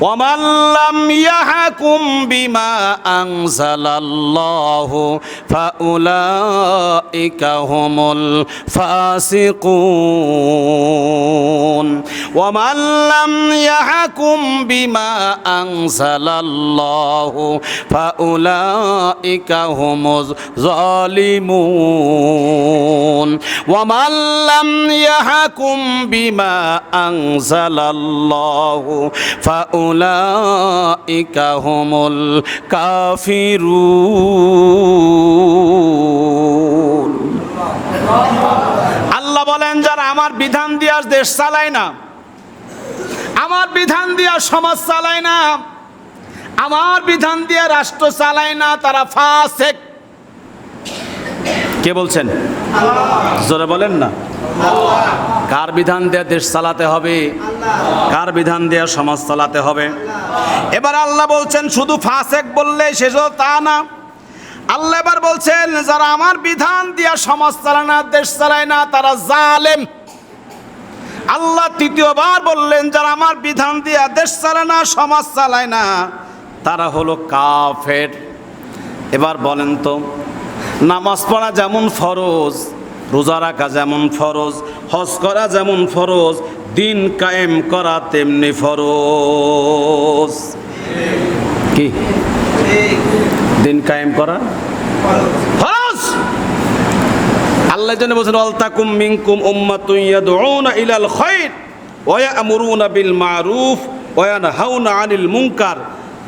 ومن لم يحكم بما أنزل الله فأولئك هم الفاسقون ومن لم يحكم بما أنزل الله فأولئك هم الظالمون ومن لم يحكم بما أنزل الله فأولئك উলাইকা হুমুল আল্লাহ বলেন, যারা আমার বিধান দিয়ে দেশ চালায় না, আমার বিধান দিয়ে সমাজ চালায় না, আমার বিধান দিয়ে রাষ্ট্র চালায় না, তারা ফাসেক। কে বলছেন? জোরে বলেন না। কার বিধান দিয়ে দেশ চালাতে হবে? কার বিধান দিয়ে সমাজ চালাতে হবে? এবার আল্লাহ বলছেন শুধু ফাসেক বললে শেষ তা না। আল্লাহ এবার বলছেন যারা আমার বিধান দিয়া সমাজ চালায় না দেশ চালায় না তারা জালেম। আল্লাহ তৃতীয়বার বললেন যারা আমার বিধান দিয়া দেশ চালায় না সমাজ চালায় না তারা হলো কাফের। এবার বলেন তো নামাজ পড়া যেমন ফরজ রোজা রাখা যেমন ফরজ, হজ করা যেমন ফরজ, দিন কায়েম করা তেমনি ফরজ। কি? দিন কায়েম করা? ফরজ আল্লাহ জন্য বলছেন অলতাকুম মিনকুম উম্মাতুন ইয়াদউনা ইলাল খায়র ওয়া ইয়ামুরুনা বিল মারুফ ওয়া ইয়ানহাউনা আনিল মুনকার।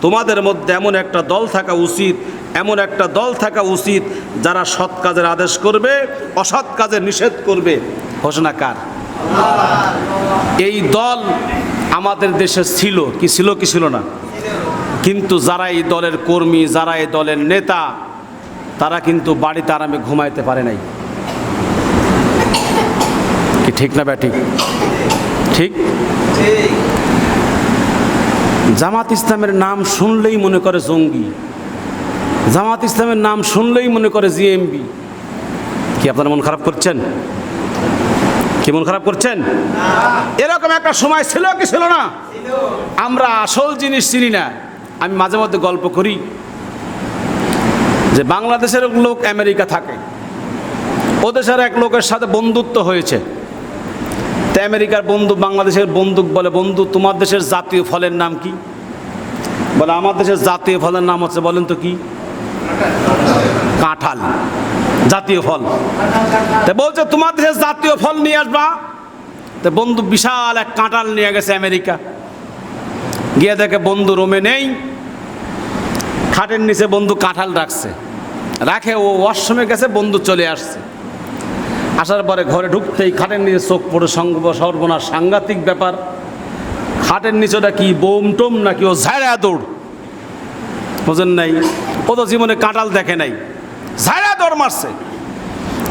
তোমাদের মধ্যে এমন একটা দল থাকা উচিত, এমন একটা দল থাকা উচিত যারা সৎ কাজের আদেশ করবে, অসৎ কাজের নিষেধ করবে। ঘোষণা কার? এই দল আমাদের দেশে ছিল, কি ছিল কি ছিল না? কিন্তু যারা এই দলের কর্মী, যারা এই দলের নেতা, তারা কিন্তু বাড়িতে আরামে ঘুমাইতে পারে নাই। কি ঠিক না ব্যাঠিক ঠিক? জামাত ইসলামের নাম শুনলেই মনে করে জঙ্গি। জামাত ইসলামের নাম শুনলেই মনে করে জিএমবি। কি আপনারা মন খারাপ করছেন? কি মন খারাপ করছেন? এরকম একটা সময় ছিল কি ছিল না? আমরা আসল জিনিস চিনি না। আমি মাঝে মধ্যে গল্প করি যে বাংলাদেশের লোক আমেরিকা থাকে। ও দেশের এক লোকের সাথে বন্ধুত্ব হয়েছে। তো আমেরিকার বন্ধু বাংলাদেশের বন্দুক বলে, বন্ধু, তোমার দেশের জাতীয় ফলের নাম কি? বলে, আমার দেশের জাতীয় ফলের নাম হচ্ছে বলেন তো কি? কাঁঠাল, জাতীয় ফল। তা বলছে, তোমার দেশের জাতীয় ফল নিয়ে আসবা। তো বন্ধু, বিশাল এক কাঁঠাল নিয়ে গেছে আমেরিকা। গিয়ে দেখে বন্ধু রোমে নেই। খাটের নিচে বন্ধু কাঁঠাল রাখছে। রাখে, ও ওয়াশরুমে গেছে, বন্ধু চলে আসছে। আসার পরে ঘরে ঢুকতেই খাটের নিচে চোখ পড়ে সঙ্গ সর্বনাশ, সাংঘাতিক ব্যাপার। খাটের নিচেটা কি বোম টোম নাকি ও ঝাড়া দৌড়? বোঝেন নাই? ও তো জীবনে কাঁঠাল দেখে নাই। ঝাড়া দৌড় মারছে।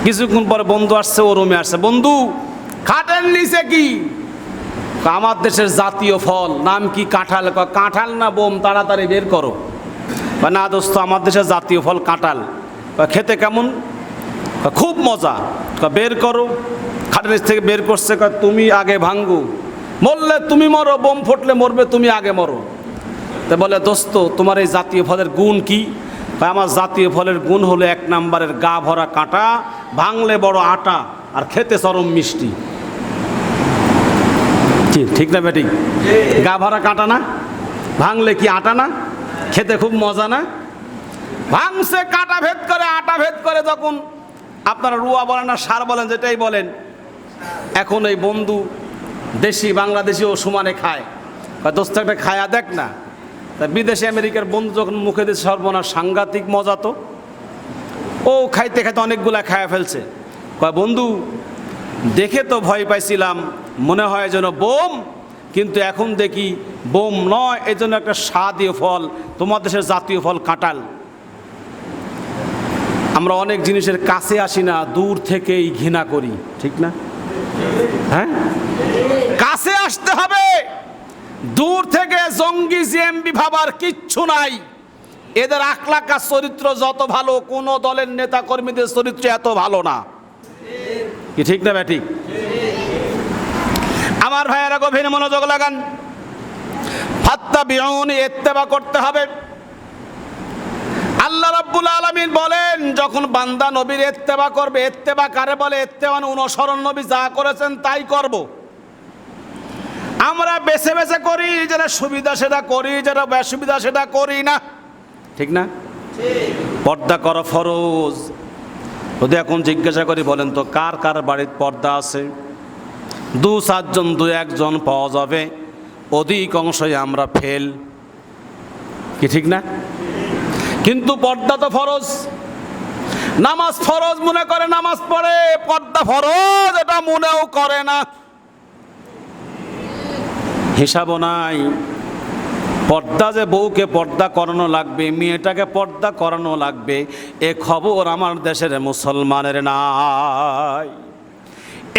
কিছুক্ষণ পরে বন্ধু আসছে, ও রুমে আসছে। বন্ধু, খাটের নিচে কি? আমার দেশের জাতীয় ফল, নাম কি কাঁঠাল? কাঁঠাল না বোম? তাড়াতাড়ি বের করো। বা না দোস্ত, আমার দেশের জাতীয় ফল কাঁঠাল। খেতে কেমন? খুব মজা। বের করো। খাটের নিচ থেকে বের করছে তুমি আগে ভাঙ্গু। মরলে তুমি মরো, বোম ফুটলে মরবে, তুমি আগে মরো। তা বলে, দোস্ত, তোমার এই জাতীয় ফলের গুণ কি? আমার জাতীয় ফলের গুণ হলো এক নাম্বারের গা ভরা কাঁটা, ভাঙলে বড় আটা আর খেতে চরম মিষ্টি। ঠিক না বেটি? গা ভরা কাঁটা না? ভাঙলে কি আটা না? খেতে খুব মজা না? ভাঙছে, কাঁটা ভেদ করে, আটা ভেদ করে যখন আপনারা রুয়া বলেন না সার বলেন, যেটাই বলেন। এখন এই বন্ধু দেশি বাংলাদেশি ও সমানে খায়। বা দোস্ত, একটা খায়া দেখ না। তা বিদেশি আমেরিকার বন্ধু যখন মুখে দিয়ে সর্বনাশ, সাংঘাতিক মজা তো। ও খাইতে খাইতে অনেকগুলা খায়া ফেলছে। কয়, বন্ধু, দেখে তো ভয় পাইছিলাম, মনে হয় যেন বোম, কিন্তু এখন দেখি বোম নয় এই জন্য একটা স্বাদীয় ফল, তোমার দেশের জাতীয় ফল কাঁঠাল। আমরা অনেক জিনিসের কাছে আসি না, দূর থেকেই ঘৃণা করি, ঠিক না? হ্যাঁ? কাছে আসতে হবে। দূর থেকে জঙ্গি জিএমবি ভাবার কিচ্ছু নাই। এদের আখলাকা চরিত্র যত ভালো, কোনো দলের নেতা কর্মীদের চরিত্র এত ভালো না। কি ঠিক না ঠিক আমার ভাইয়েরা গভীর মনোযোগ লাগান। ফাত্তা বিউন ইত্তেবা করতে হবে। আল্লাহ রাব্বুল আলামিন বলেন, যখন বান্দা নবীর ইত্তেবা করবে, ইত্তেবা কারে বলে? ইত্তেবা অনুসরণ, নবী যা করেছেন তাই করব। আমরা বেছে বেছে করি, যেটা সুবিধা সেটা করি, যেটা বেসুবিধা সেটা করি না। ঠিক না? পর্দা করা ফরজ। যদি এখন জিজ্ঞাসা করি, বলেন তো কার কার বাড়ির পর্দা আছে? দু চারজন, দু একজন পাওয়া যাবে। অধিকাংশই আমরা ফেল। কি ঠিক না? কিন্তু পর্দা তো ফরজ। নামাজ ফরজ মনে করে নামাজ পড়ে, পর্দা ফরজ, এটা মনেও করে না। হিসাবও নাই। পর্দা যে বউকে পর্দা করানো লাগবে, মেয়েটাকে পর্দা করানো লাগবে, এ খবর আমার দেশের মুসলমানের নাই।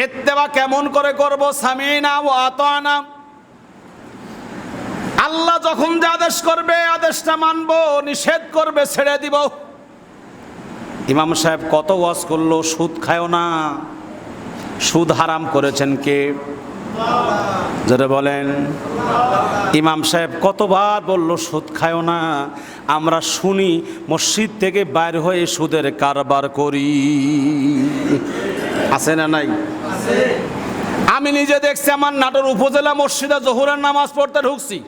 এত্তেবা কেমন করে করব, সামিনা ও আতানা? আল্লাহ যখন যে আদেশ করবে, আদেশটা মানব, নিষেধ করবে, ছেড়ে দিব। ইমাম সাহেব কত ওয়াজ করল, সুদ খায়ও না। সুদ হারাম করেছেন কে? যারা বলেন। ইমাম সাহেব কতবার বলল, সুদ খায়ও না। আমরা শুনি, মসজিদ থেকে বাইর হয়ে সুদের কারবার করি। আছে না নাই? আমি নিজে দেখছি, আমার নাটোর উপজেলা মসজিদে জহুরের নামাজ পড়তে ঢুকছি।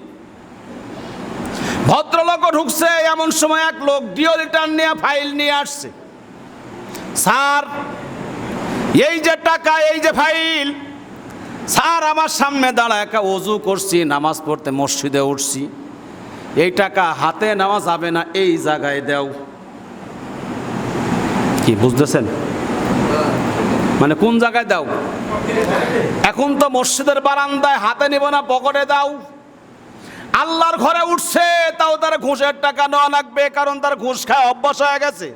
ভদ্রলোকও ঢুকছে, এমন সময় এক লোক ডিও রিটার্ন নিয়ে, ফাইল নিয়ে আসছে। স্যার, এই যে টাকা, এই যে ফাইল, স্যার, আমার সামনে দাঁড়া একা অজু করছি, নামাজ পড়তে মসজিদে উঠছি। এই টাকা হাতে নেওয়া যাবে না, এই জায়গায় দেও। কি, বুঝতেছেন? মানে কোন জায়গায় দাও? এখন তো মসজিদের বারান্দায় হাতে নিব না, পকেটে দাও। আল্লাহর ঘরে উঠছে, তাও তার ঘুষের টাকা নেওয়া লাগবে, কারণ তার ঘুষ খায় অভ্যাস হয়ে গেছে।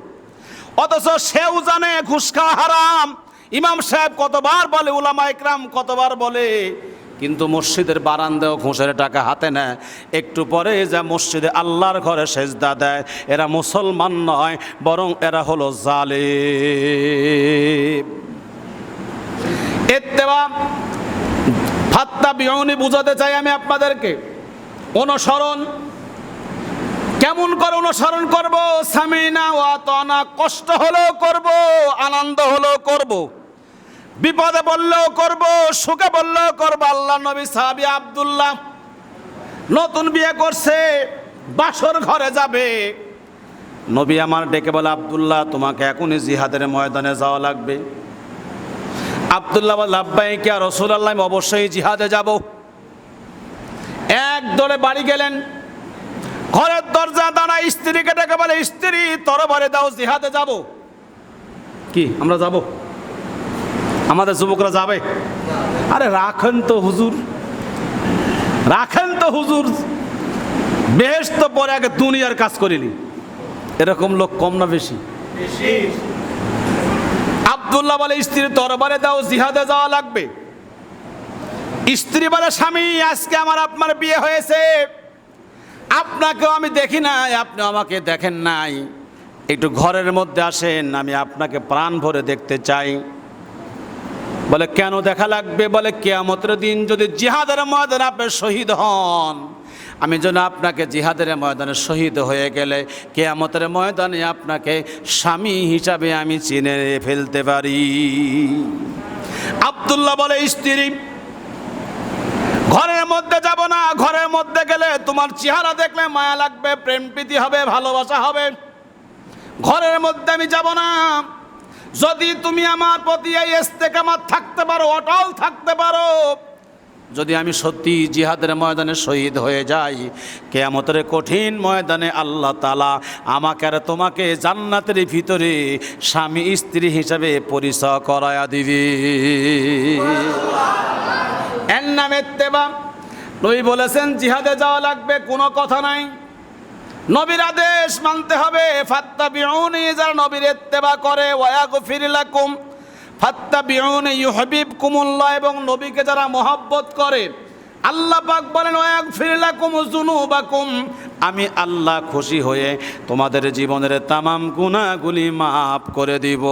অথচ সেও জানে ঘুষ খাওয়া হারাম। ইমাম সাহেব কতবার বলে, উলামা ইকরাম কতবার বলে, কিন্তু মসজিদের বারান্দাও ঘুষের টাকা হাতে নেয়। একটু পরে যা মসজিদে আল্লাহর ঘরে সেজদা দেয়, এরা মুসলমান নয়, বরং এরা হলো জালে এত্তেবা ফাত্তা বিয়নি বুঝাতে চাই আমি আপনাদেরকে। অনুসরণ। কেমন করে অনুসরণ করব? সামিনা ও আতনা কষ্ট হলেও করব, আনন্দ হলেও করব, বিপদে বললেও করব, সুখে বললেও করব। আল্লাহ নবী সাহাবি আব্দুল্লাহ নতুন বিয়ে করছে, বাসর ঘরে যাবে। নবী আমার ডেকে বলে, আব্দুল্লাহ, তোমাকে এখনই জিহাদের ময়দানে যাওয়া লাগবে। আব্দুল্লাহ আব্বাই কে রসুল আল্লাহ অবশ্যই জিহাদে যাব। এক দৌড়ে বাড়ি গেলেন। ঘরের দরজা দাঁড়া স্ত্রীকে ডেকে বলে স্ত্রী তরবারে দাও জিহাদে যাব। কি আমরা যাব? আমাদের যুবকরা যাবে? আরে রাখেন তো হুজুর। রাখেন তো হুজুর। বেশ তো পরে আগে দুনিয়ার কাজ করিনি এরকম লোক কম না বেশি। আবদুল্লাহ বলে স্ত্রী তরবারে দাও জিহাদে যাওয়া লাগবে। স্ত্রী বলে, স্বামী, আজকে আমার আপনার বিয়ে হয়েছে। আপনাকেও আমি দেখি নাই, আপনি আমাকে দেখেন নাই। একটু ঘরের মধ্যে আসেন, আমি আপনাকে প্রাণ ভরে দেখতে চাই। বলে, কেন দেখা লাগবে? বলে, কেয়ামতের দিন যদি জিহাদের ময়দানে আপনি শহীদ হন, আমি যেন আপনাকে জিহাদের ময়দানে শহীদ হয়ে গেলে, কেয়ামতের ময়দানে আপনাকে স্বামী হিসাবে আমি চিনে ফেলতে পারি। আবদুল্লাহ বলে, স্ত্রী ঘরের মধ্যে যাব না ঘরের মধ্যে গেলে তোমার চেহারা দেখলে মায়া লাগবে প্রেম প্রীতি হবে ভালোবাসা হবে। ঘরের মধ্যে আমি যাব না। যদি তুমি আমার প্রতি এই ইস্তেকামাত থাকতে পারো অটল থাকতে পারো যদি আমি সত্যি জিহাদের ময়দানে শহীদ হয়ে যাই কেয়ামতের কঠিন ময়দানে আল্লাহ তালা আমাকে আর তোমাকে জান্নাতের ভিতরে স্বামী স্ত্রী হিসাবে পরিচয় করায়া দিবি। এর নাম এত্তেবা নবী বলেছেন, জিহাদে যাওয়া লাগবে, কোনো কথা নাই। নবীর আদেশ মানতে হবে ফাত্তা বিউনি যারা নবীর এত্তেবা করে, ওয়াগফির লাকুম ফাত্তা বিউনি ইউহাবিব কুমুল্লাহ এবং নবীকে যারা মহব্বত করে, আল্লাহ পাক বলেন, ওয়াগফির লাকুম যুনুবাকুম। আমি আল্লাহ খুশি হয়ে তোমাদের জীবনের তামাম গুনাহগুলি মাফ করে দিব।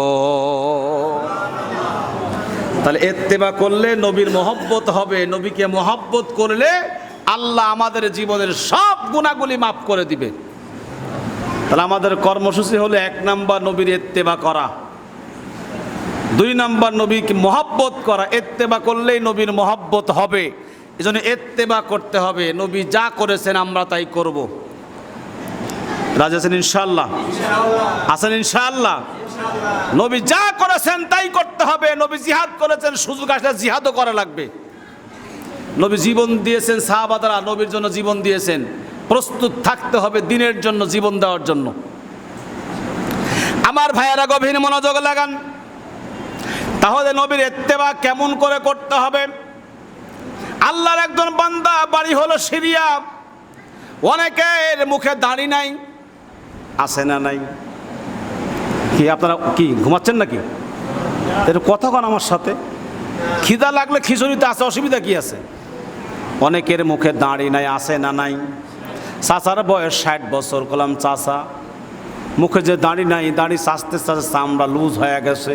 তাহলে এত্তেবা করলে নবীর মহব্বত হবে নবীকে মহব্বত করলে আল্লাহ আমাদের জীবনের সব গুণাগুলি মাফ করে দিবে। তাহলে আমাদের কর্মসূচি হলো এক নাম্বার নবীর এত্তেবা করা দুই নাম্বার নবীকে মহাব্বত করা এত্তেবা করলেই নবীর মহাব্বত হবে। এই জন্য এত্তেবা করতে হবে নবী যা করেছেন আমরা তাই করব। রাজ আছেন ইনশাল্লাহ আছেন ইনশাল্লাহ নবী যা করেছেন তাই করতে হবে। নবী জিহাদ করেছেন, সুযোগ আসলে জিহাদও করা লাগবে। নবী জীবন দিয়েছেন সাহাবাদারা, নবীর জন্য জীবন দিয়েছেন। প্রস্তুত থাকতে হবে দিনের জন্য, জীবন দেওয়ার জন্য। আমার ভাইয়েরা গভীর মনোযোগ লাগান। তাহলে নবীর এত্তেবা কেমন করে করতে হবে? আল্লাহর একজন বান্দা, বাড়ি হলো সিরিয়া। অনেকের মুখে দাড়ি নাই, আছে না নাই? কি আপনারা কি ঘুমাচ্ছেন নাকি? এটা কথা কন আমার সাথে। খিদা লাগলে খিচুড়িতে আছে, অসুবিধা কি আছে? অনেকের মুখে দাঁড়ি নাই, আছে না নাই। চাচার বয়স ষাট বছর করলাম চাচা। মুখে যে দাঁড়ি নাই, দাঁড়ি চাচতে চাচতে চামড়া লুজ হয়ে গেছে।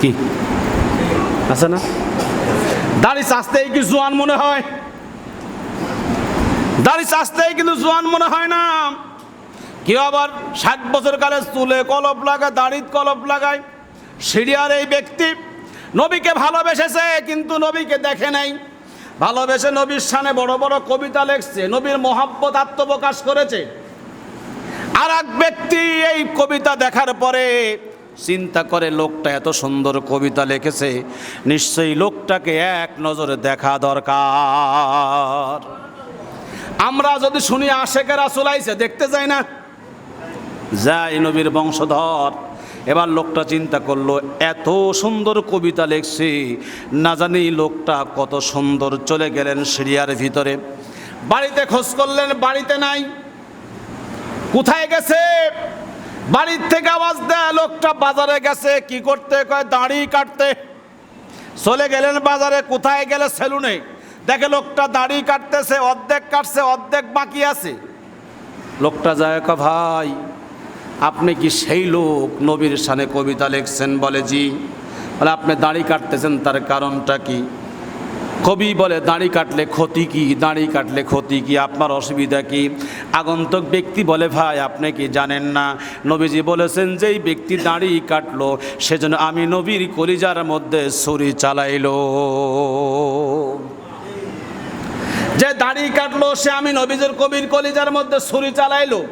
কি? আছে না? দাড়ি চাচতেই কি জোয়ান মনে হয়? দাড়ি চাচতেই কিন্তু জোয়ান মনে হয় না। কেউ আবার ষাট বছর কালে চুলে কলপ লাগায়, দাড়িত কলপ লাগায়। সিরিয়ার এই ব্যক্তি নবীকে ভালোবেসেছে, কিন্তু নবীকে দেখে নাই। ভালোবেসে নবীর সামনে বড় বড় কবিতা লেখছে, নবীর মহাব্বত আত্মপ্রকাশ করেছে। আর এক ব্যক্তি এই কবিতা দেখার পরে চিন্তা করে, লোকটা এত সুন্দর কবিতা লিখেছে, নিশ্চয়ই লোকটাকে এক নজরে দেখা দরকার। আমরা যদি শুনি আশেকেরা চলাইছে দেখতে যাই না? যাই নবীর বংশধর। এবার লোকটা চিন্তা করল, এত সুন্দর কবিতা লিখছি, না জানি লোকটা কত সুন্দর চলে গেলেন সিরিয়ার ভিতরে। বাড়িতে খোঁজ করলেন, বাড়িতে নাই। কোথায় গেছে? বাড়ির থেকে আওয়াজ দেয়, লোকটা বাজারে গেছে, কি করতে? কয়, দাড়ি কাটতে। চলে গেলেন বাজারে, কোথায় গেলে সেলুনে? দেখে লোকটা দাড়ি কাটতেছে, অর্ধেক কাটছে, অর্ধেক বাকি আছে। লোকটা যায় কা ভাই আপনি কি সেই লোক নবীর সানে কবিতা লিখছেন? বলে, জি। বলে, আপনি দাড়ি কাটতেছেন, তার কারণটা কি? কবি বলে, দাড়ি কাটলে ক্ষতি কি? দাড়ি কাটলে ক্ষতি কি? আপনার অসুবিধা কি? আগন্তক ব্যক্তি বলে, ভাই, আপনি কি জানেন না? নবীজি বলেছেন, যেই ব্যক্তি দাড়ি কাটলো সেজন্য আমি নবীর কলিজার মধ্যে ছুরি চালাইল। যে দাড়ি কাটলো, সে আমি নবীজের কবির কলিজার মধ্যে ছুরি চালাইলো।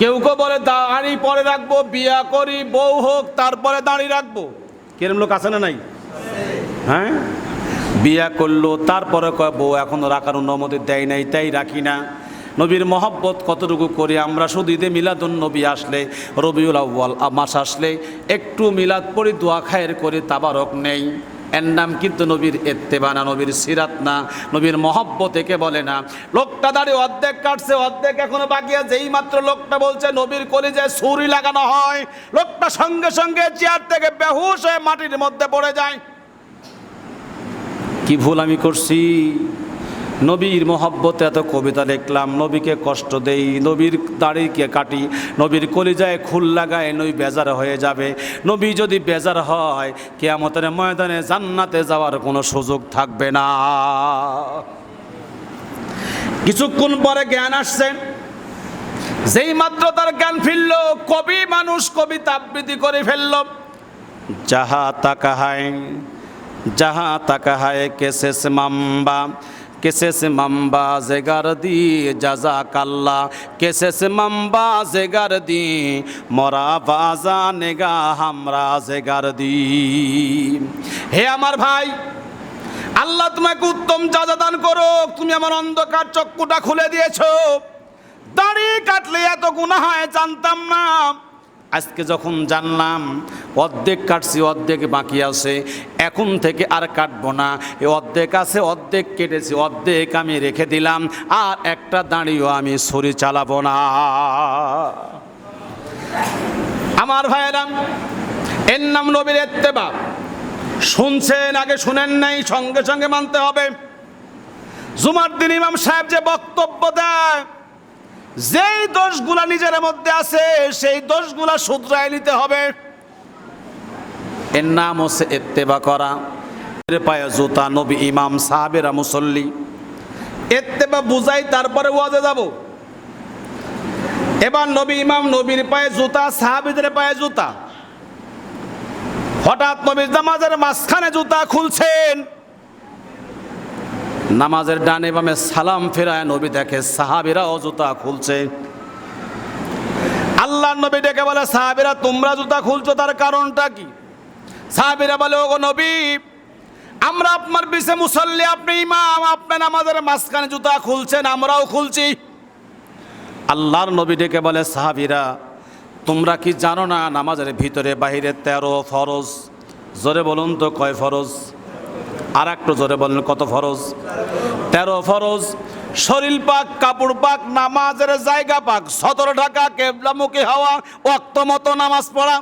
কেউ কেউ বলে দাড়ি পরে রাখব বিয়া করি বউ হোক তারপরে দাড়ি রাখব। কিরম লোক আছে না নাই? হ্যাঁ? বিয়া করল তারপরে কয় বউ এখনও রাখার অনুমতি দেয় নাই তাই রাখি না। নবীর মহব্বত কতটুকু করি আমরা শুধু ঈদে মিলাদুন নবী আসলে রবিউল আউ্বাল মাস আসলে একটু মিলাদ পড়ি দোয়া খায়ের করে তাবারক নেই। এর নাম কিন্তু নবীর এত্তেবানা নবীর সিরাত না, নবীর মহব্বত একে বলে না। লোকটা দাঁড়িয়ে অর্ধেক কাটছে, অর্ধেক এখনও বাকি আছে। এই মাত্র লোকটা বলছে, নবীর কলিজায় ছুরি লাগানো হয়। লোকটা সঙ্গে সঙ্গে চেয়ার থেকে বেহুশ হয়ে মাটির মধ্যে পড়ে যায়। কি ভুল আমি করছি? নবীর মহব্বতে এত কবিতা লিখলাম, নবীকে কষ্ট দেই, নবীর দাড়িকে কাটি, নবীর কলিজায় খুল লাগায় নবী বেজার হয়ে যাবে। নবী যদি বেজার হয়, কেয়ামতের ময়দানে জান্নাতে যাওয়ার কোনো সুযোগ থাকবে না। কিছুক্ষণ পরে জ্ঞান আসছে, যেই মাত্র তার জ্ঞান ফিরল, কবি মানুষ কবিতা আবৃত্তি করে ফেলল। যাহা তাকাহায় যাহা তাকাহায় কেসেস মাম্বা কেসেস মাম্বা জেগার দি যাজা কাল্লা কেসেস মাম্বা জেগার দি, মরা বাজা নেগা হামরা জেগার দি। হে আমার ভাই, আল্লাহ তোমাকে উত্তম যাজা দান করো তুমি আমার অন্ধকার চক্ষুটা খুলে দিয়েছ। দাড়ি কাটলে এত গুণা হয়, জানতাম না। আজকে যখন জানলাম অর্ধেক কাটছি, অর্ধেক বাকি আছে, এখন থেকে আর কাটবো না। এ অর্ধেক আছে, অর্ধেক কেটেছি, অর্ধেক আমি রেখে দিলাম, আর একটা দাঁড়িয়েও আমি ছুরি চালাবো না। আমার ভাইয়েরাম এর নাম নবীর এত্তেবা শুনছেন, আগে শুনেন নাই, সঙ্গে সঙ্গে মানতে হবে। জুমার দিন ইমাম সাহেব যে বক্তব্য দেয় যেই দোষগুলা নিজের মধ্যে আছে, সেই দোষগুলা শুধরায় নিতে হবে। এর নাম হচ্ছে এত্তেবা করা। পায়ে জুতা, নবী, ইমাম, সাহাবেরা, মুসল্লি। এত্তেবা বুঝাই, তারপরে ওয়াজে যাব। এবার নবী, ইমাম, নবীর পায়ে জুতা, সাহাবিদের পায়ে জুতা। হঠাৎ নবীর নামাজের মাঝখানে জুতা খুলছেন। নামাজের ডানে বামে সালাম ফেরায় নবী দেখে সাহাবিরাও জুতা খুলছে। আল্লাহ নবী ডেকে বলে, সাহাবিরা, তোমরা জুতা খুলছো, তার কারণটা কি? সাহাবিরা বলে, ওগো নবী, আমরা আপনার পিছে মুসল্লি, আপনি ইমাম, আপনি নামাজের মাঝখানে জুতা খুলছেন, আমরাও খুলছি। আল্লাহর নবী ডেকে বলে, সাহাবিরা, তোমরা কি জানো না, নামাজের ভিতরে বাহিরে তেরো ফরজ? জোরে বলুন তো, কয় ফরজ? আর একটু জোরে বললেন কত ফরজ? তেরো ফরজ। শরীর পাক, কাপড় পাক, নামাজের জায়গা পাক সতর ঢাকা, কেবলামুখী হওয়া অক্ত মতো নামাজ পড়া।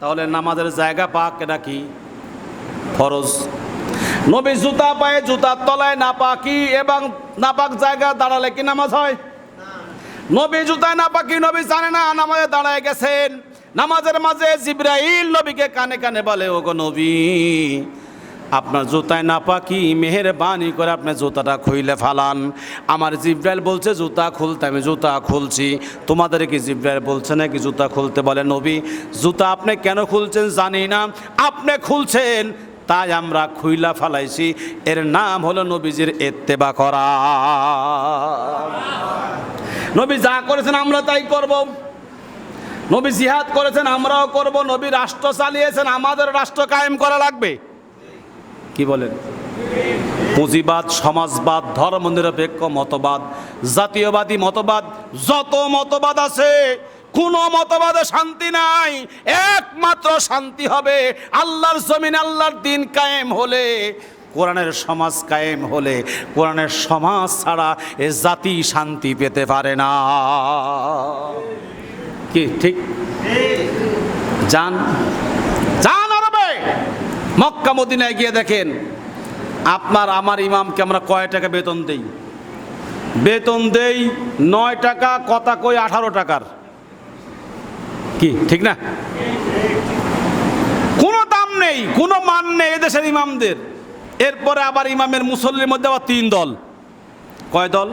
তাহলে নামাজের জায়গা পাক, এটা কি? ফরজ। নবী জুতা পায়ে জুতার তলায় নাপাকি এবং নাপাক জায়গা দাঁড়ালে কি নামাজ হয়? নবী জুতায় নাপাকি, নবী জানে না নামাজে দাঁড়ায় গেছেন। নামাজের মাঝে জিব্রাইল নবীকে কানে কানে বলে, ওগো নবী আপনার জুতায় নাপাকি, মেহেরবানি করে আপনি জুতাটা খুইলে ফালান। আমার জিব্রাইল বলছে, জুতা খুলতে আমি জুতা খুলছি। তোমাদের কি জিব্রাইল বলছে নাকি জুতা খুলতে বলে নবী? জুতা আপনি কেন খুলছেন জানি না। আপনি খুলছেন, তাই আমরা খুইলা ফালাইছি। এর নাম হলো নবীজির এত্তেবা করা। নবী যা করেছেন আমরা তাই করব। নবী জিহাদ করেছেন আমরাও করব। নবী রাষ্ট্র চালিয়েছেন, আমাদের রাষ্ট্র কায়েম করা লাগবে। কি বলেন? পুঁজিবাদ, সমাজবাদ, ধর্মনিরপেক্ষ মতবাদ, জাতীয়বাদী মতবাদ, যত মতবাদ আছে, কোন মতবাদে শান্তি নাই, একমাত্র শান্তি হবে আল্লাহর জমিন আল্লাহর দিন কায়েম হলে, কোরআনের সমাজ কায়েম হলে, কোরআনের সমাজ ছাড়া এ জাতি শান্তি পেতে পারে না। কি, ঠিক? যান মক্কা মদিনায় গিয়ে দেখেন, আপনার আমার ইমামকে আমরা কয় টাকা বেতন দেই? বেতন দেই নয় টাকা, কথা কই আঠারো টাকার। কি, ঠিক না? কোনো দাম নেই, কোনো মান নেই এদেশের ইমামদের। এরপরে আবার ইমামের মুসল্লির মধ্যে আবার তিন দল। কয় দল?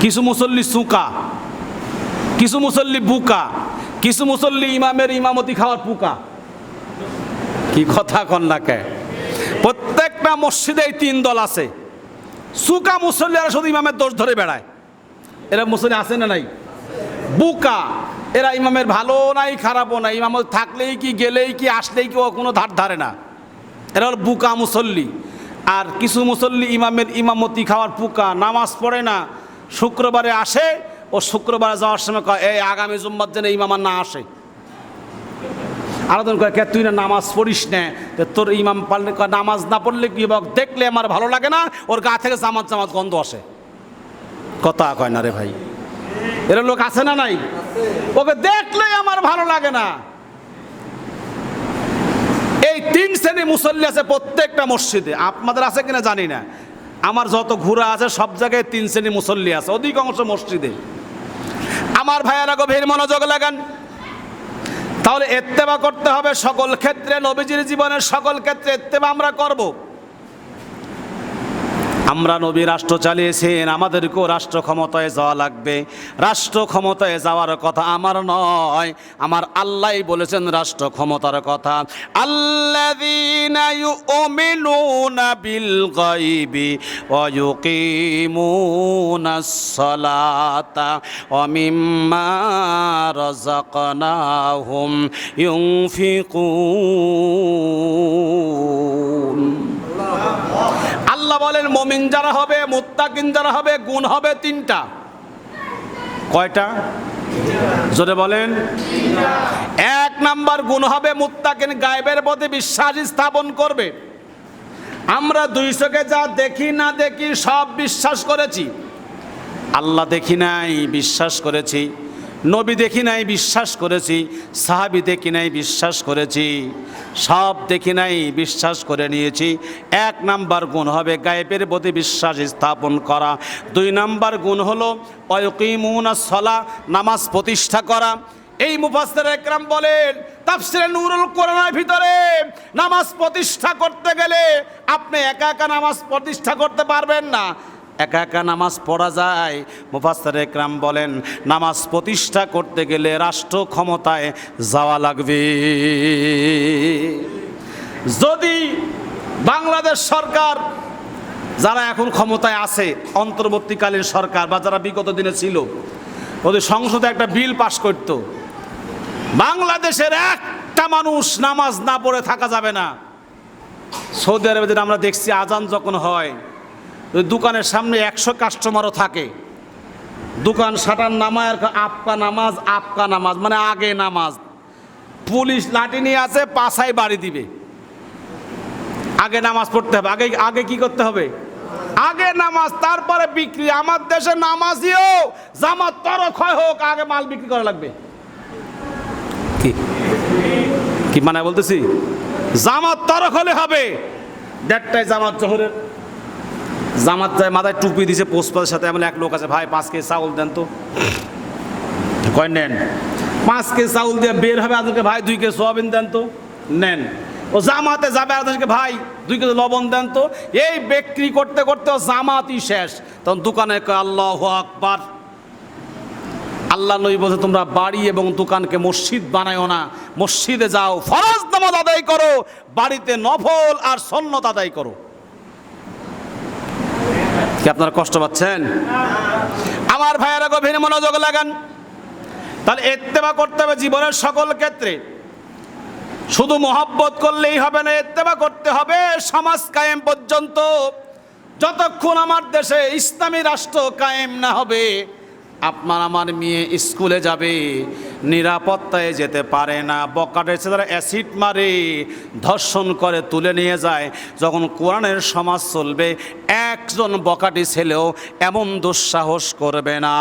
কিছু মুসল্লি সুকা, কিছু মুসল্লি বুকা, কিছু মুসল্লি ইমামের ইমামতি খাওয়ার পুকা। কি কথা কন না কে প্রত্যেকটা মসজিদে তিন দল আছে। সুকা মুসল্লিরা শুধু ইমামের দোষ ধরে বেড়ায়। এরা মুসল্লি আছে না নাই? বুকা, এরা ইমামের ভালো নাই, খারাপও নাই। ইমাম থাকলেই কি, গেলেই কি, আসলেই কি, ও কোনো ধার ধারে না। এরা হল বুকা মুসল্লি। আর কিছু মুসল্লি ইমামের ইমামতি খাওয়ার পুকা, নামাজ পড়ে না, শুক্রবারে আসে, ও শুক্রবারে যাওয়ার সময় কয়, এই আগামী জুম্মার যেন ইমামার না আসে। আরাধন করে কে তুই না নামাজ পড়িস না। তোর ইমাম কয়, নামাজ না পড়লে কি হবে? দেখলে আমার ভালো লাগে না ওর গা থেকে জামাত জামাত গন্ধ আসে। কথা কয় না রে ভাই। এরা লোক আছে না নাই? ওকে দেখলেই আমার ভালো লাগে না। এই তিন শ্রেণি মুসল্লি আছে প্রত্যেকটা মসজিদে। আপনাদের আছে কিনা জানি না। আমার যত ঘোরা আছে সব জায়গায় তিন শ্রেণি মুসল্লি আছে অধিকাংশ মসজিদে। আমার ভাইয়ারা গভীর মনোযোগ লাগান। তাহলে এত্তেবা করতে হবে সকল ক্ষেত্রে নবীজির জীবনের সকল ক্ষেত্রে এত্তেবা আমরা করব। আমরা নবী রাষ্ট্র চালিয়েছেন, আমাদেরকেও রাষ্ট্র ক্ষমতায় যাওয়া লাগবে। রাষ্ট্র ক্ষমতায় যাওয়ার কথা আমার নয়, আমার আল্লাহ বলেছেন রাষ্ট্র ক্ষমতার কথা। ইউমিনুনা বিল গায়বি ওয়া ইউকিমুনাস সালাতা ওয়া মিম্মা রাযাকনাহুম ইউনফিকুন। আল্লাহ বলেন, মমিন যারা হবে, মুত্তাকিন যারা হবে, গুণ হবে তিনটা। কয়টা? জোরে বলেন। এক নাম্বার গুণ হবে মুত্তাকিন, গায়েবের প্রতি বিশ্বাস স্থাপন করবে। আমরা দুই চোখে যা দেখি না দেখি সব বিশ্বাস করেছি। আল্লাহ দেখি নাই, বিশ্বাস করেছি। নবী দেখি নাই, বিশ্বাস করেছি। সাহাবি দেখি নাই, বিশ্বাস করেছি। সব দেখি নাই, বিশ্বাস করে নিয়েছি। এক নাম্বার গুণ হবে গায়েবের প্রতি বিশ্বাস স্থাপন করা। দুই নাম্বার গুণ হলো অয়কিমুনা সলা, নামাজ প্রতিষ্ঠা করা। এই মুফাসসির একরাম বলেন, তাফসিরে নুরুল কোরআনের ভিতরে নামাজ প্রতিষ্ঠা করতে গেলে আপনি একা একা নামাজ প্রতিষ্ঠা করতে পারবেন না। একা একা নামাজ পড়া যায়। মুফাস্তার একরাম বলেন, নামাজ প্রতিষ্ঠা করতে গেলে রাষ্ট্র ক্ষমতায় যাওয়া লাগবে। যদি বাংলাদেশ সরকার, যারা এখন ক্ষমতায় আছে, অন্তর্বর্তীকালীন সরকার বা যারা বিগত দিনে ছিল, ওদের সংসদে একটা বিল পাশ করত, বাংলাদেশের একটা মানুষ নামাজ না পড়ে থাকা যাবে না। সৌদি আরবে আমরা দেখছি আজান যখন হয় দোকানের সামনে একশো কাস্টমারও থাকে। দোকান সাটার নামায় আপকা নামাজ আপকা নামাজ মানে আগে নামাজ। পুলিশ লাঠি নিয়ে আছে পাশায় বাড়ি দিবে। আগে নামাজ পড়তে হবে। আগে আগে কি করতে হবে? আগে নামাজ, তারপরে বিক্রি। আমার দেশে নামাজিও, জামাত তর ক্ষয় হোক, আগে মাল বিক্রি করা লাগবে। কি মানে বলতেছি? জামাত তরক হলে হবে। দেড়টায় জামাত জহরের জামাত মাথায় টুপি দিছে পোস্পাদের সাথে এমন এক লোক আছে, ভাই, পাঁচ কেজি চাউল দেন তো। কয়, নেন। পাঁচ কেজি চাউল দিয়ে বের হবে আজকে ভাই, দুই কেজি সোয়াবিন দেন তো। নেন। ও জামাতে যাবে আজকে ভাই, দুই কেজি লবণ দেন তো। এই বিক্রি করতে করতে ও জামাতই শেষ। তখন দোকানে আল্লাহ আকবার। আল্লাহ নবী বলছে, তোমরা বাড়ি এবং দোকানকে মসজিদ বানায়ও না। মসজিদে যাও, ফরজ নামাজ আদায় করো, বাড়িতে নফল আর সন্ন্যত আদায় করো। কি আপনারা কষ্ট পাচ্ছেন? আমার ভাইয়েরা গভীর মনোযোগ লাগান। তাহলে এত্তেবা করতে হবে জীবনের সকল ক্ষেত্রে। শুধু মহব্বত করলেই হবে না এত্তেবা করতে হবে সমাজ কায়েম পর্যন্ত। যতক্ষণ আমার দেশে ইসলামী রাষ্ট্র কায়েম না হবে, আপনার আমার মেয়ে স্কুলে যাবে। নিরাপত্তায় যেতে পারে না। বকাটের তারা, অ্যাসিড মারে ধর্ষণ করে তুলে নিয়ে যায়। যখন কোরআনের সমাজ চলবে, একজন বকাটি ছেলেও এমন দুঃসাহস করবে না।